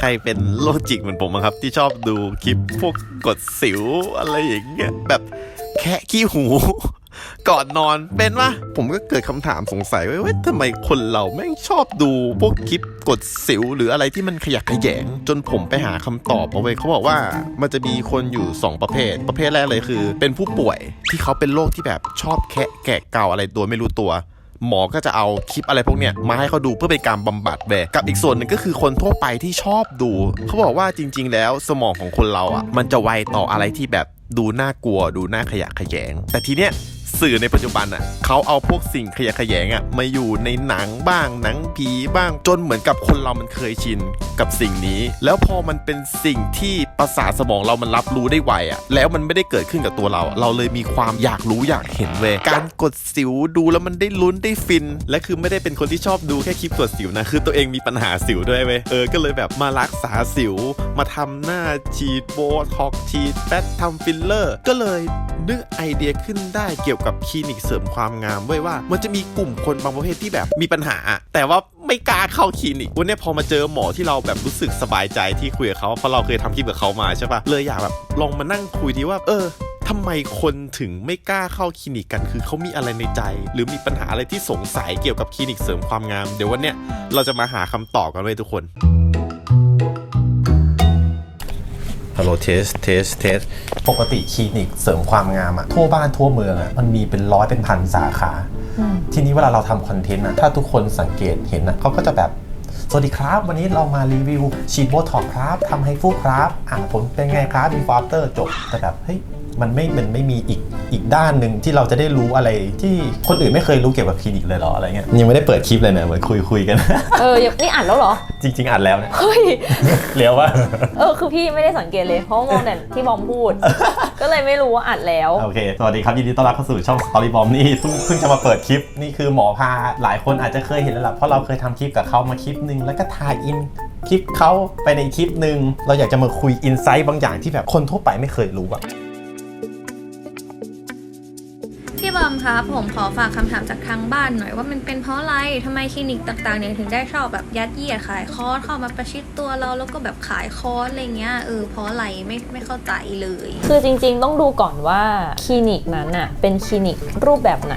ใครเป็นโรคจิกเหมือนผมครับ ที่ชอบดูคลิปพวกกดสิวอะไรอย่างเงี้ยแบบแค่ขี้หู ก่อนนอนเป็นปะผมก็เกิดคำถามสงสัยว้ว่าทำไมคนเราแม่งชอบดูพวกคลิปกดสิวหรืออะไรที่มันขยักขยงจนผมไปหาคำตอบเอาไว้เขาบอกว่ามันจะมีคนอยู่ 2 ประเภท ประเภทแรกเลยคือ เป็นผู้ป่วยที่เขาเป็นโรคที่แบบชอบแคะแกะเกาอะไรตัวไม่รู้ตัว หมอก็จะเอาคลิปอะไรพวกเนี้ยมาให้เขาดูเพื่อเป็นการบำบัดแบบกับอีกส่วนหนึ่งก็คือคนทั่วไปที่ชอบดู เขาบอกว่าจริง ๆ แล้วสมองของคนเราอะมันจะไวต่ออะไรที่แบบดูน่ากลัวดูน่าขยะแขยง แต่ทีเนี้ย สื่อในปัจจุบันอะเขาเอาพวกสิ่งขยะแขยงอะมาอยู่ในหนังบ้างหนังผีบ้างจนเหมือนกับคนเรามันเคยชินกับสิ่งนี้ แล้วพอมันเป็นสิ่งที่ประสาทสมองเรามันรับรู้ได้ไวอะแล้วมันไม่ได้เกิดขึ้นกับตัวเรา เราเลยมีความอยากรู้อยากเห็นเว้ยการกดสิวดูแล้วมันได้ลุ้นได้ฟิน และคือไม่ได้เป็นคนที่ชอบดูแค่คลิปกดสิวนะคือตัวเองมีปัญหาสิวด้วยเว้ยเออก็เลยแบบมารักษาสิว มาทำหน้าฉีดโบท็อกฉีดแปตทำฟิลเลอร์ ก็เลยนึกไอเดียขึ้นได้เกี่ยวกับคลินิกเสริมความงามเว้ยว่า มันจะมีกลุ่มคนบางประเภทที่แบบมีปัญหา แต่ว่าไม่กล้าเข้าคลินิกวันนี้พอมาเจอหมอที่เราแบบรู้สึกสบายใจที่คุยกับเขาเพราะเราเคยทำคลิปกับเขามาใช่ปะเลยอยากแบบลองมานั่งคุยดีว่า เออทำไมคนถึงไม่กล้าเข้าคลินิกกัน คือเขามีอะไรในใจ หรือมีปัญหาอะไรที่สงสัยเกี่ยวกับคลินิกเสริมความงาม เดี๋ยววันเนี้ยเราจะมาหาคำตอบกันเว้ยทุกคน ฮัลโหลเทส เทส เทส ปกติคลินิกเสริมความงามอะทั่วบ้านทั่วเมืองอะมันมีเป็นร้อยเป็นพันสาขา ทีนี้เวลาเราทำคอนเทนต์อะถ้าทุกคนสังเกตเห็นนะเขาก็จะแบบ สวัสดีครับ วันนี้เรามารีวิวฉีดโบท็อกซ์ครับทำให้ฟูครับ อ่าผมเป็นไงครับ before after จบแต่แบบเฮ้ยมันไม่มันไม่มีอีกอีกด้านหนึ่งที่เราจะได้รู้อะไรที่คนอื่นไม่เคยรู้เกี่ยวกับคลินิกเลยเหรออะไรเงี้ยยังไม่ได้เปิดคลิปเลยเนี่ยเหมือนคุยคุยกัน เออยังนี่อ่านแล้วเหรอ จริง ๆอัดแล้วเนี่ยเฮ้ยเลี้ยวว่าเออคือพี่ไม่ได้สังเกตเลยเพราะว่ามองแต่ที่บอมพูด ก็เลยไม่รู้ว่าอัดแล้วโอเคสวัสดีครับยินดีต้อนรับเข้าสู่ช่อง Story Bomb นี่เพิ่งเพิ่งจะมาเปิดคลิปนี่คือหมอพาหลายคนอาจจะเคยเห็นแล้วล่ะเพราะเราเคยทำคลิปกับเขามาคลิปหนึ่งแล้วก็ถ่ายอินคลิปเขาไปในคลิปหนึ่งเราอยากจะมาคุยอินไซต์บางอย่างที่แบบคนทั่วไปไม่เคยรู้อะพี่บอมครับผมขอฝากคำถามจากทางบ้านหน่อยว่ามันเป็นเพราะอะไรทำไมคลินิกต่างๆเนี่ยถึงได้ชอบแบบยัดเยียดขายคอร์สเข้ามาประชิดตัวเราแล้วก็แบบขายคอร์สอะไรเงี้ยเออเพราะอะไรไม่ไม่เข้าใจเลย คือจริงๆต้องดูก่อนว่าคลินิกนั้นน่ะเป็นคลินิกรูปแบบไหน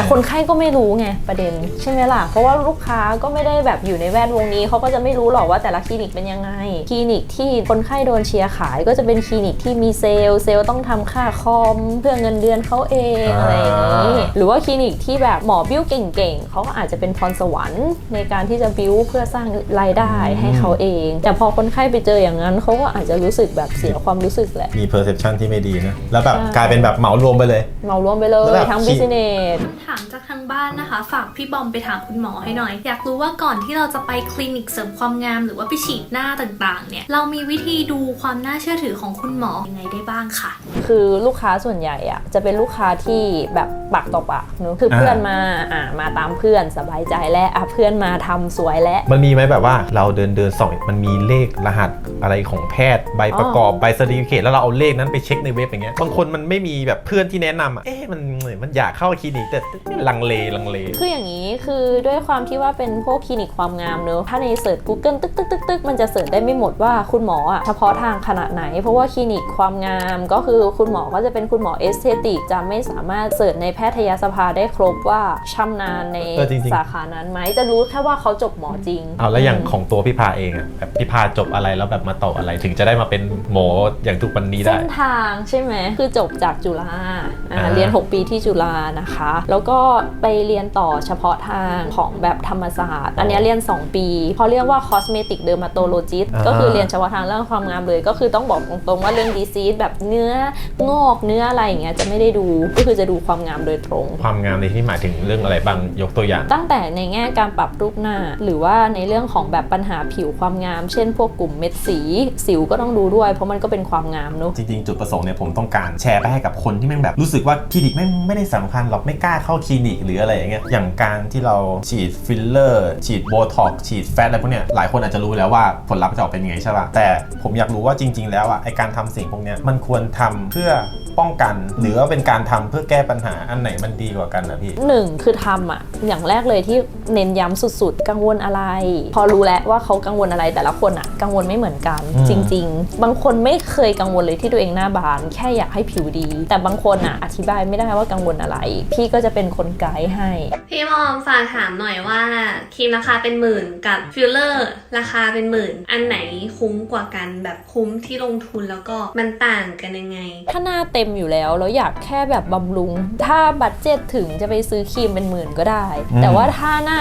แต่คนไข้ก็ไม่รู้ไงประเด็นใช่ไหมล่ะ เพราะว่าลูกค้าก็ไม่ได้แบบอยู่ในแวดวงนี้เขาก็จะไม่รู้หรอกว่าแต่ละคลินิกเป็นยังไง คลินิกที่คนไข้โดนเชียร์ขายก็จะเป็นคลินิกที่มีเซลล์เซลล์ต้องทำค่าคอมเพื่อเงินเดือนเขาเองอะไรอย่างนี้หรือว่าคลินิกที่แบบหมอบิ้วเก่งๆเขาก็อาจจะเป็นพรสวรรค์ในการที่จะบิ้วเพื่อสร้างรายได้ให้เขาเอง แต่พอคนไข้ไปเจออย่างนั้นเขาก็อาจจะรู้สึกแบบเสียความรู้สึกแหละมี perception ที่ไม่ดีนะแล้วแบบใช่กลายเป็นแบบเหมารวมไปเลยเหมารวมไปเลแล้วยแบบทั้งคลิบิสเนสถามจากทางบ้านนะคะ ฝากพี่บอมไปถามคุณหมอให้หน่อย อยากรู้ว่าก่อนที่เราจะไปคลินิกเสริมความงามหรือว่าไปฉีดหน้าต่างๆ เนี่ย เรามีวิธีดูความน่าเชื่อถือของคุณหมอยังไงได้บ้างค่ะ คือลูกค้าส่วนใหญ่อะจะเป็นลูกค้าที่แบบปากต่อปากเนอะคืออ่าเพื่อนมาอ่ามาตามเพื่อนสบายใจแล้วอะเพื่อนมาทำสวยแล้วมันมีไหมแบบว่าเราเดินเดินส่องมันมีเลขรหัสอะไรของแพทย์ใบประกอบใบสติเคตแล้วเราเอาเลขนั้นไปเช็คในเว็บอย่างเงี้ยบางคนมันไม่มีแบบเพื่อนที่แนะนำอะเอ๊ะมันเหมือนมันอยากเข้าคลินิกแต่ลังเลลังเล คืออย่างนี้คือด้วยความที่ว่าเป็นพวกคลินิกความงามเนอะถ้าในเสิร์ช Google ตึกตึกตึกตึกมันจะเสิร์ชได้ไม่หมดว่าคุณหมออะเฉพาะทางขนาดไหน เพราะว่าคลินิกความงามก็คือคุณหมอก็จะเป็นคุณหมอเอสเตติกจะไม่สามารถเสิร์ชในแพทยสภาได้ครบว่าชำนาญในเออจริงๆ สาขานั้นไหมจะรู้แค่ว่าเขาจบหมอจริง เอาแล้วอย่างของตัวพี่พาเองอะแบบพี่พาจบอะไรแล้วแบบมาต่ออะไรถึงจะได้มาเป็นหมออย่างทุกวันนี้ได้ เส้นทางใช่ไหม คือจบจากจุฬาอ่าอ่า เรียน 6 ปีที่จุฬานะคะ แล้วก็ไปเรียนต่อเฉพาะทางของแบบธรรมศาสตร์ อันเนี้ยเรียน 2 ปีเขาเรียกว่า cosmetic dermatologist ก็คือเรียนเฉพาะทางเรื่องความงามเลย ก็คือต้องบอกตรงๆว่าเรื่อง disease แบบเนื้องอกเนื้ออะไรอย่างเงี้ยจะไม่ได้ดูก็คือจะดูความงามโดยตรง ความงามในที่หมายถึงเรื่องอะไรบ้างยกตัวอย่าง ตั้งแต่ในแง่การปรับรูปหน้า หรือว่าในเรื่องของแบบปัญหาผิวความงาม เช่น พวกกลุ่มเม็ดสี สิวก็ต้องดูด้วย เพราะมันก็เป็นความงามเนอะจริงๆจุดประสงค์เนี่ยผมต้องการแชร์ไปให้กับคนที่แม่งแบบรู้สึกว่าคลินิกไม่ไม่ได้สำคัญหรอกไม่กล้าเข้าคลินิกหรืออะไรอย่างเงี้ยอย่างการที่เราฉีดฟิลเลอร์ ฉีดโบท็อกฉีดแฟตอะไรพวกเนี้ยหลายคนอาจจะรู้แล้วว่าผลลัพธ์จะออกเป็นยังไงใช่ป่ะแต่ผมอยากรู้ว่าจริง ๆ แล้วอะไอการทำสิ่งพวกเนี้ยมันควรทำเพื่อ ป้องกัน หรือว่าเป็นการทำเพื่อแก้ปัญหาอันไหนมันดีกว่ากันนะพี่หนึ่งคือทำอะอย่างแรกเลยที่เน้นย้ำสุดๆ กังวลอะไร พอรู้แล้วว่าเขากังวลอะไรแต่ละคนอะกังวลไม่เหมือนกันอืมจริง ๆ บางคนไม่เคยกังวลเลยที่ตัวเองหน้าบาน แค่อยากให้ผิวดี แต่บางคนอะอธิบายไม่ได้ว่ากังวลอะไร พี่ก็จะเป็นคนไกด์ให้ พี่มอมฝากถามหน่อยว่าครีมราคาเป็นหมื่นกับฟิลเลอร์ราคาเป็นหมื่น อันไหนคุ้มกว่ากันแบบคุ้มที่ลงทุนแล้วก็มันต่างกันยังไง ถ้าหน้าเต็มอยู่แล้ว แล้วอยากแค่แบบบำรุง ถ้าบัตเจ็ตถึงจะไปซื้อครีมเป็นหมื่นก็ได้อืมแต่ว่าถ้าหน้า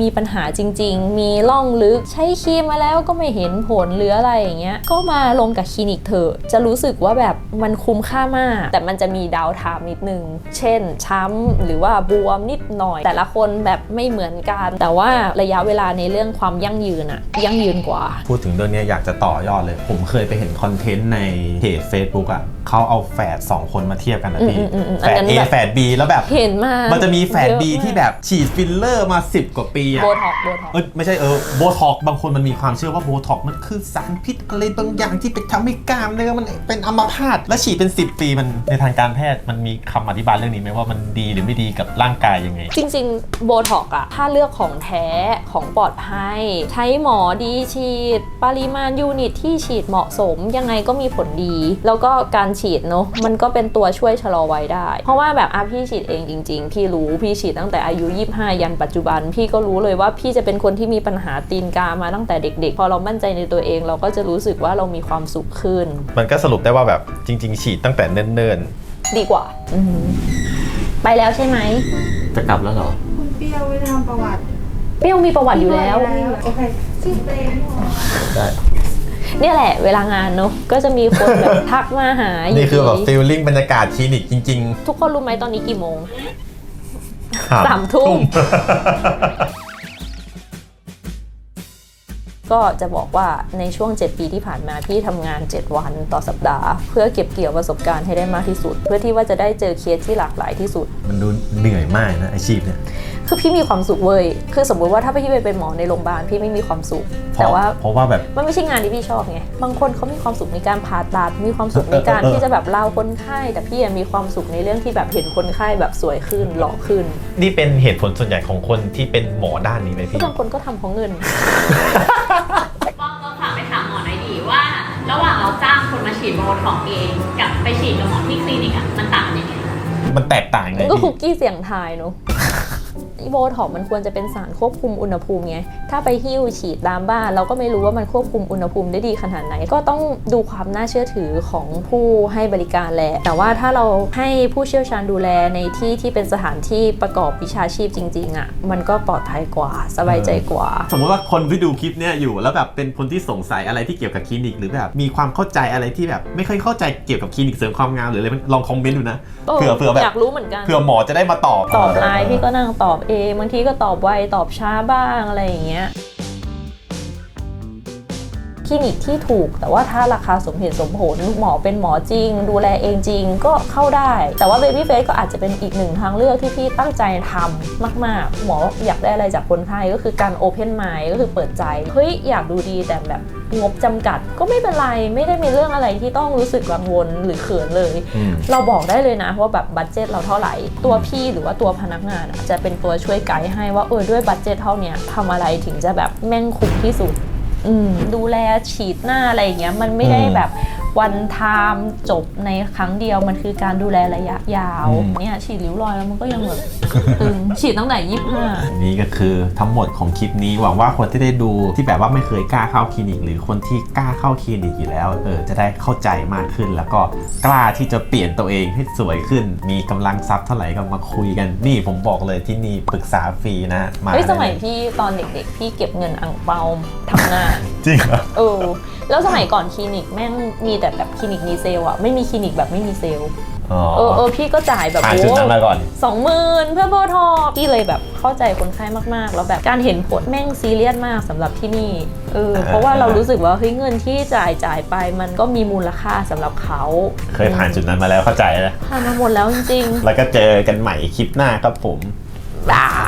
มีปัญหาจริง ๆ มีร่องลึกใช้ครีมมาแล้วก็ไม่เห็นผลหรืออะไรอย่างเงี้ย ก็มาลงกับคลินิกเถอะจะรู้สึกว่าแบบมันคุ้มค่ามาก แต่มันจะมีดาวไทม์นิดนึง เช่น ช้ำหรือว่าบวมนิดหน่อย แต่ละคนแบบไม่เหมือนกัน แต่ว่าระยะเวลาในเรื่องความยั่งยืนอะยั่งยืนกว่า พูดถึงเรื่องเนี้ยอยากจะต่อยอดเลย ผมเคยไปเห็นคอนเทนต์ในเพจ Facebook อะ เขาเอาแฝดสองคนมาเทียบกันนะพี่ อืมอืมอืมแฝอัดนนั้น A แบบ แฝด B แล้วแบบ เห็นมากมันจะมีแฝด B เยอะมากที่แบบฉีดฟิลเลอร์มา 10 กว่าปีอะโบท็อกโบท็อกเอยไม่ใช่เออโบท็อกบางคนมันมีความเชื่อว่าโบท็อกมันคือสารพิษอะไรบางอย่างที่ไปทำให้กล้ามเนื้อมันเป็นอัมพาตและฉีดเป็น 10 ปีมันในทางการแพทย์มันมีคำอธิบายเรื่องนี้ไหมว่ามันดีหรือไม่ดีกับร่างกายยังไง จริงๆ โบท็อกอะถ้าเลือกของแท้ของปลอดภัย ใช้หมอดีฉีด ปริมาณยูนิตที่ฉีดเหมาะสม ยังไงก็มีผลดี แล้วก็การฉีดเนาะมันก็เป็นตัวช่วยชะลอวัยได้ เพราะว่าแบบอาพี่ฉีดเองจริง ๆ พี่รู้พี่ฉีดตั้งแต่อายุ 25 ยันปัจจุบัน พี่ก็รู้เลยว่าพี่จะเป็นคนที่มีปัญหาตีนกามาตั้งแต่เด็ก ๆ พอเรามั่นใจในตัวเองเราก็จะรู้สึกว่าเรามีความสุขขึ้น มันก็สรุปได้ว่าแบบจริง ๆ ฉีดตั้งแต่เนิ่นดีกว่าอืมไปแล้วใช่ไหมๆจะกลับแล้วเหรอคุณเปรี้ยวไม่ได้ทำประวัติเปรี้ยวมีประวัติอยู่แล้วโอเคชื่อเปรมได้ เนี่ยแหละเวลางานเนอะก็จะมีคนแบบทักมาหาอยู่นี่คือแบบดีฟีลลิ่งบรรยากาศคลินิกจริงทุกคนรู้ไหมตอนนี้กี่โมงๆสามทุ่ม ก็จะบอกว่าในช่วง 7 ปีที่ผ่านมาพี่ทำงาน 7 วันต่อสัปดาห์ เพื่อเก็บเกี่ยวประสบการณ์ให้ได้มากที่สุด เพื่อที่ว่าจะได้เจอเคสที่หลากหลายที่สุด มันดูเหนื่อยมากนะอาชีพเนี่ย คือพี่มีความสุขเว้ย คือสมมุติว่าถ้าพี่ไปเป็นหมอในโรงพยาบาลพี่ไม่มีความสุข เพแต่ราะว่าเพราะว่าแบบ มันไม่ใช่งานที่พี่ชอบไง บางคนเขามีความสุขในการผ่าตัด มีความสุขในการเออเออ ที่จะแบบเล่าคนไข้ แต่พี่อะมีความสุขในเรื่องที่แบบเห็นคนไข้แบบสวยขึ้นหล่อขึ้น นี่เป็นเหตุผลส่วนใหญ่ของคนที่เป็นหมอด้านนี้ไหมพี่ บางคนก็ทำเพราะเงินป้องต้องฝากไปถามหมอหน่อยดีว่า ระหว่างเราจ้างคนมาฉีดโบท็อกซ์เองกับไปฉีดกับหมอที่คลินิกอะมันต่างกันยังไงมันแตกต่างไงมันก็คุพี่กกี้เสียงทายเนอะ โบท็อกซ์มันควรจะเป็นสารควบคุมอุณหภูมิไง ถ้าไปหิ้วฉีดตามบ้าน เราก็ไม่รู้ว่ามันควบคุมอุณหภูมิได้ดีขนาดไหน ก็ต้องดูความน่าเชื่อถือของผู้ให้บริการแหละ แต่ว่าถ้าเราให้ผู้เชี่ยวชาญดูแลในที่ที่เป็นสถานที่ประกอบวิชาชีพจริง ๆอะ่ะ มันก็ปลอดภัยกว่าสบายใจกว่า สมมติว่าคนที่ดูคลิปเนี่ยอยู่แล้วแบบเป็นคนที่สงสัยอะไรที่เกี่ยวกับคลินิกหรือแบบมีความเข้าใจอะไรที่แบบไม่ค่อยเข้าใจเกี่ยวกับคลินิกเสริมความงามหรืออะไรลองคอมเมนต์ดูนะเออเผื่อเผื่อแบบอยากรู้เหมือนกันเผื่อหมอจะได้มาตอบตอบไลน์พี่ก็นั่งตอบเอง บางทีก็ตอบไวตอบช้าบ้างอะไรอย่างเงี้ย คลินิกที่ถูก แต่ว่าถ้าราคาสมเหตุสมผลหมอเป็นหมอจริง ดูแลเองจริงก็เข้าได้ แต่ว่า Baby Face ก็อาจจะเป็นอีกหนึ่งทางเลือกที่พี่ตั้งใจทำมาก ๆ หมออยากได้อะไรจากคนไข้ก็คือการ Open Mind ก็คือเปิดใจเฮ้ยอยากดูดีแต่แบบงบจำกัดก็ไม่เป็นไร ไม่ได้มีเรื่องอะไรที่ต้องรู้สึกกังวลหรือเขินเลย เราบอกได้เลยนะว่าแบบบัตเจตเราเท่าไหร่ ตัวพี่หรือว่าตัวพนักงานจะเป็นตัวช่วยไกด์ให้ว่าเออด้วยบัตเจตเท่านี้ทำอะไรถึงจะแบบแม่งคุ้มที่สุด ดูแลฉีดหน้าอะไรอย่างเงี้ยมันไม่ได้อืมแบบ วันไทม์จบในครั้งเดียวมันคือการดูแลระยะยาวอืมเนี่ยฉีดริ้วรอยแล้วมันก็ยังแบบตึงฉีดตั้งแต่ยี่ห้านี่ก็คือทั้งหมดของคลิปนี้หวังว่าคนที่ได้ดูที่แบบว่าไม่เคยกล้าเข้าคลินิก หรือคนที่กล้าเข้าคลินิกอยู่แล้วเออจะได้เข้าใจมากขึ้น แล้วก็กล้าที่จะเปลี่ยนตัวเองให้สวยขึ้น มีกำลังทรัพย์เท่าไหร่ก็มาคุยกันนี่ผมบอกเลยที่นี่ปรึกษาฟรีนะมาเฮ้ยสมัยได้เลพี่ตอนเด็กๆพี่เก็บเงินอ่างเปาทำงานจริงเหรอเออ แล้วสมัยก่อนคลินิกแม่งมีแต่แบบคลินิกมีเซลล์อะไม่มีคลินิกแบบไม่มีเซลล์อ๋อเออเออพี่ก็จ่ายแบบผ่านจุดนั้นมาก่อน สองหมื่นเพื่อโบทอกซ์พี่เลยแบบเข้าใจคนไข้มากๆ แล้วแบบการเห็นผลแม่งซีเรียสมากสำหรับที่นี่เออเพราะว่าเรารู้สึกว่าเฮ้ยเงินที่จ่ายจ่ายไปมันก็มีมูลค่าสำหรับเขา เคยผ่านจุดนั้นมาแล้วเข้าใจนะผ่านมาหมดแล้วจริงแล้วก็เจอกันใหม่คลิปหน้าครับผมๆบาย